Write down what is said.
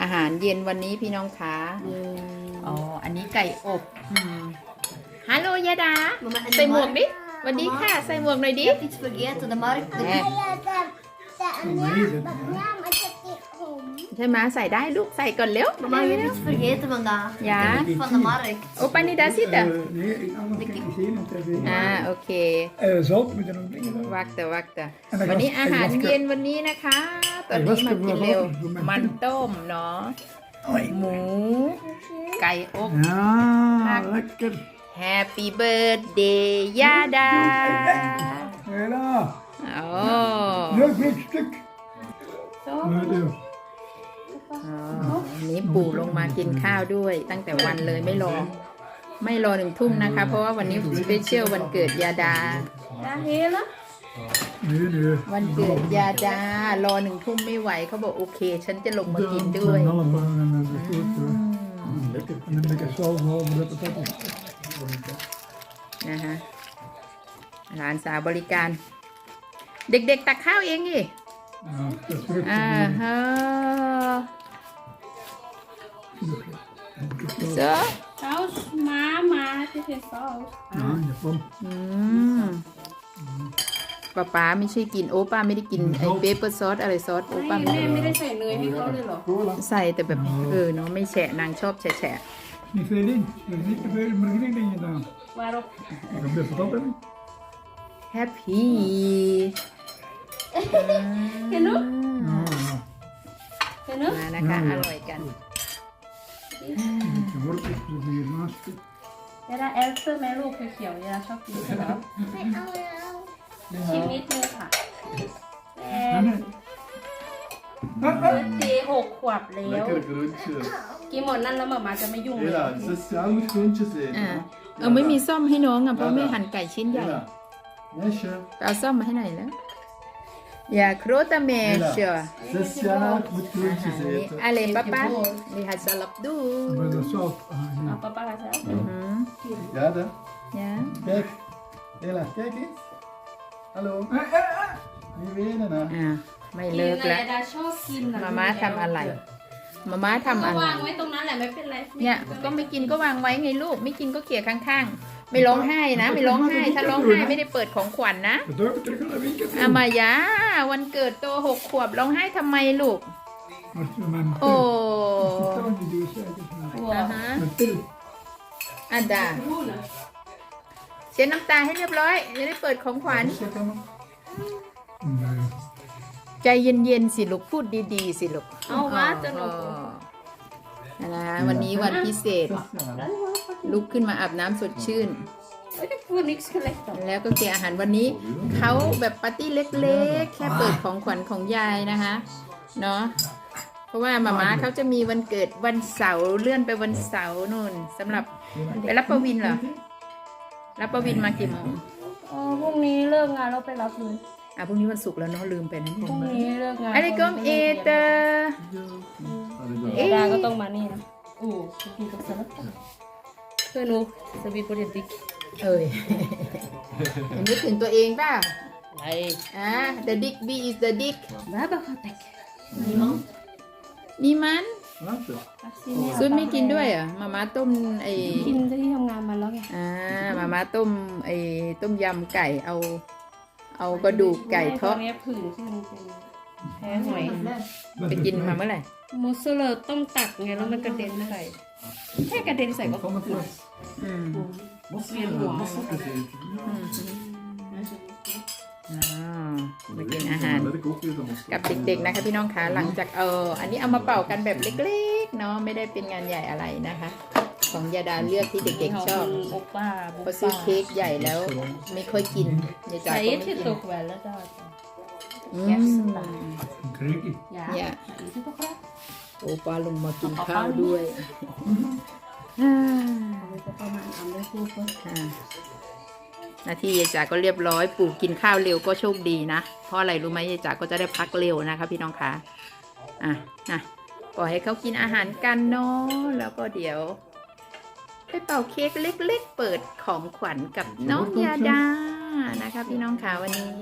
อาหารเย็นวันนี้พี่น้องคะอ๋อ อันนี้ไก่อบอืมฮัลโหลยาดา Mamma, en ใส่หมวก Mark- ดิสวัสดีค่ะ ใส่หมวกหน่อยดิ Ik heb iets vergeten. De Mark, de, แหมใช่ไหมใส่ได้ลูก ใส่ก่อนเร็ว Mama, je hebt iets vergeten vandaag. Ja. De kip van de markt. โอปานิดาซิตะ Eh, nee, ik kan nog geen gezien op tv. อ่าโอเค Eh, zout moet er nog dingen bij. วักแต่วักแต่อันนั้นก็วันนี้อาหารไอ้วัสเกอร์เย็นวันนี้นะคะ ตอนนี้มากินเร็ว มันต้มเนาะ Oei. หมู ไก่อบ Ja, lekker. Happy birthday ยาดา Hela. โอ้ Leuk brugstuk. Nee, nee. อ๋อวันนี้ปู่ลงมากินข้าวด้วย ตั้งแต่วันเลยไม่รอ ไม่รอหนึ่งทุ่มนะคะ เพราะว่าวันนี้สเปเชียลวันเกิดยาดา Nee, nee. วันเกิดยาดารอหนึ่งทุ่มไม่ไหวเขาบอกโอเค ฉันจะลงมากินด้วย En allemaal en dan de grote. Lekker. En dan lekker saus over de patatas. นะฮะร้านสาวบริการ เด็กๆตักข้าวเองอี Ja, dat is terug. อ่าฮะเซอ Saus, mama, het is geen saus. Ja, Japan. อืม ป้าป้าไม่ใช่กินโอ้ป้าไม่ได้กินไอ้เปเปอร์ซอสอะไรซอสโอ้ป้าไม่ไม่แม่ไม่ได้ใส่เนยให้เขาเลยเหรอ Cola. ใส่แต่แบบเออเนาะไม่แฉะนางชอบแฉะแฉะ Niet veel in. Er is niet te veel margarine in gedaan. Waarop? Ik heb best wat op, hè. แฮปปี้เห็นนุ๊ก Ja, ja. เห็นนุ๊กมานะคะอร่อยกัน De wortels moeten hiernaast. ยาดาแอลเซอร์แม่ลูกเขียวๆยาดาชอบกินใช่ไหมชิมนิดนึงค่ะแอ En, ม eh, เบิร์ดเดย์หกขวบแล้ว Lekkere groentjes. กินหมดนั่นแล้วหมามาจะไม่ยุ่งเลย Hela, speciaal moet groentjes eten. อ่า hè? เออ ไม่มีซ่อมให้น้องอะเพราะไม่หั่นไก่ชิ้นใหญ่ Hela. Meisje. ไปเอาซ่อมมาให้หน่อยแล้วอย่าโครตาเมเชีย Zes jaar moet groentjes นี่ eten. อะไรป้าป้านี่ฮัสลับดู bij de zout. Ah, เอา ja. ป้าป้าคะอื อหือ Ja, hè? เนี่ย Kijk. Hela, kijk eens. Hallo. Niet wenen, hè? อ่าไม่กินเลิกนะแล้วยาดาชอบกินนะมาม่าทำอะไรมาม่าทำก็อะไรวางไว้ตรงนั้นแหละไม่เป็นไรเนี่ยก็ไม่กินก็วางไว้ไงลูกไม่กินก็เกลี่ยข้างๆ ไม่ร้องไห้นะ ไม่ร้องไห้ถ้าร้องไห้ไม่ได้เปิดของขวัญนะ De duiven terug naar de winkel. อามายาวันเกิดโตหกขวบร้องไห้ทำไมลูก Maar mijn โอ้ pil, die doe ik zeker maar. หัวอ่าฮะ Mijn pil. อันดานู่นน่ะ เช็ดน้ำตาให้เรียบร้อยจะได้เปิดของขวัญ Is dat allemaal? Nee. ใจเย็นๆสิลูกพูดดีๆ สิลูกเอามาจะหนู อ๋อนะคะวันนี้วันพิเศษ Zes jaar. ลุกขึ้นมาอาบน้ำสดชื่นเอ้ยแต่พูดนิกส์กันเลยต่อแล้วก็เกลี่ยอาหารวันนี้ เขาแบบปาร์ตี้เล็กๆ แค่เปิดของขวัญของยายนะคะเนาะเพราะว่ามาม่าเขาจะมีวันเกิดวันเสาร์เลื่อนไปวันเสาร์นู่นสำหรับไปรับประวินเหรอ รับประวินมากี่โมงอ๋อพรุ่งนี้เลิกงานเราไปรับเลยอะพรุ่งนี้วันศุกร์แล้วเนาะลืมไปนะพรุ่งนี้เลิกงานอะไรก็เอเตอร์เอดาก็ต้องมานี่นะโอ้กินกับสลัดเพื่อนหนูสวีปโปรติกเอ้ยนึกถึงตัวเองป่ะไรอะ the dick B is the dick บ้าบ้าเขาแตกนี่มัน Water. ซุนไม่กินด้วยเหรอะมาม่าต้มไอ้กินที่ทำงานมาแล้วไงอ่ามาม่าต้มไอ้ต้มยำไก่เอา เอากระดูกไก่ตอทอดนนี้ผื่นที่มันเป็นแพ้หอยไปกินมาเมื่อไหร่ มูสเซอร์ต้องตักไงแล้วมันกระเด็นใส่แค่กระเด็นใส่ก็ Van de fles. อืม Mosselen, mosseltjes eten. อ่า มากินอาหาร Let ik ook weer de mosselen. กับเด็กๆนะคะพี่น้องคะหลังจากเอออันนี้เอามาเป่ากันแบบเล็กๆเนาะไม่ได้เป็นงานใหญ่อะไรนะคะ ของยาดาเลือกที่เด็กๆชอบโอป้าเพราะซื้อเค้กใหญ่แล้ว ไม่ค่อยกินยายจ๋าใส่ก็ไม่ที่กินตกแหวนแล้วจ้าอืม Een kreekje. อย่าเนี่ยที่ตกแล้วโอปาลงมากินข้าวด้วยอ่า หน้าที่ยายจ๋าก็เรียบร้อยปู่กินข้าวเร็วก็โชคดีนะเพราะอะไรรู้ไหมยายจ๋าก็จะได้พักเร็วนะคะพี่น้องคะอะนะปล่อยให้เขากินอาหารกันเนาะแล้วก็เดี๋ยวไปเป่าเค้กเล็ก ๆ เปิดของขวัญกับน้องยาดานะคะพี่น้องคะวันนี้